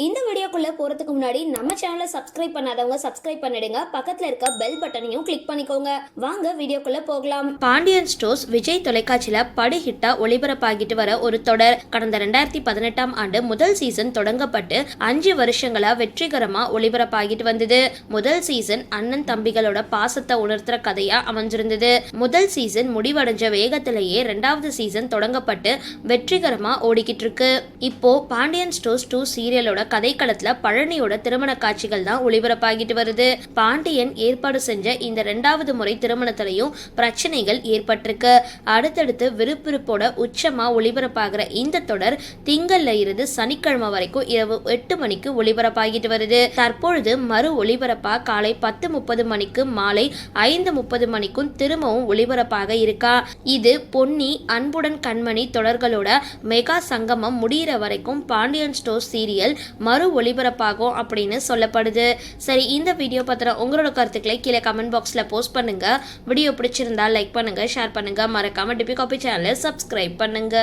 இந்த வீடியோக்குள்ள போறதுக்கு முன்னாடி நம்ம சேனலை சப்ஸ்கிரைப் பண்ணாதவங்க சப்ஸ்கிரைப் பண்ணிடுங்க. பக்கத்துல இருக்க பெல் பட்டனையும் கிளிக் பண்ணிக்கோங்க. வாங்க வீடியோக்குள்ள போகலாம். பாண்டியன் ஸ்டோர்ஸ் விஜய் தொலைக்காட்சியில படு ஹிட்டா ஒளிபரப்பாகிட்டு வர ஒரு தொடர். கடந்த ரெண்டாயிரத்தி பதினெட்டாம் ஆண்டு முதல் சீசன் தொடங்கப்பட்டு அஞ்சு வருஷங்களா வெற்றிகரமா ஒளிபரப்பாகிட்டு வந்தது. முதல் சீசன் அண்ணன் தம்பிகளோட பாசத்தை உணர்த்துற கதையா அமைஞ்சிருந்தது. முதல் சீசன் முடிவடைஞ்ச வேகத்திலேயே ரெண்டாவது சீசன் தொடங்கப்பட்டு வெற்றிகரமா ஓடிக்கிட்டு இருக்கு. இப்போ பாண்டியன் ஸ்டோர்ஸ் டூ சீரியலோட கதைக்களத்துல பழனியோட திருமண காட்சிகள் தான் ஒளிபரப்பாகிட்டு வருது. பாண்டியன் ஏற்பாடு செஞ்ச இந்த ரெண்டாவது முறை திருமணத்திலையும் பிரச்சனைகள் ஏற்பட்டிருக்கு. அடுத்தடுத்து விறுவிறுப்போட உச்சமா ஒளிபரப்பாகிற இந்த தொடர் திங்கள்ல இருந்து சனிக்கிழமை வரைக்கும் இரவு எட்டு மணிக்கு ஒளிபரப்பாகிட்டு வருது. தற்பொழுது மறு ஒளிபரப்பா காலை பத்து முப்பது மணிக்கு மாலை ஐந்து முப்பது மணிக்கும் திரும்பவும் ஒளிபரப்பாக இருக்கா. இது பொன்னி அன்புடன் கண்மணி தொடர்களோட மெகா சங்கமம் முடியிற வரைக்கும் பாண்டியன் ஸ்டோர் சீரியல் மறு ஒளிபரப்பாகும் அப்படின்னு சொல்லப்படுது. சரி இந்த வீடியோ பத்திர உங்களோட கருத்துக்களை கீழே கமெண்ட் பாக்ஸில் போஸ்ட் பண்ணுங்க. வீடியோ பிடிச்சிருந்தா லைக் பண்ணுங்க ஷேர் பண்ணுங்க. மறக்காம டிபி காபி சேனலை சப்ஸ்கிரைப் பண்ணுங்க.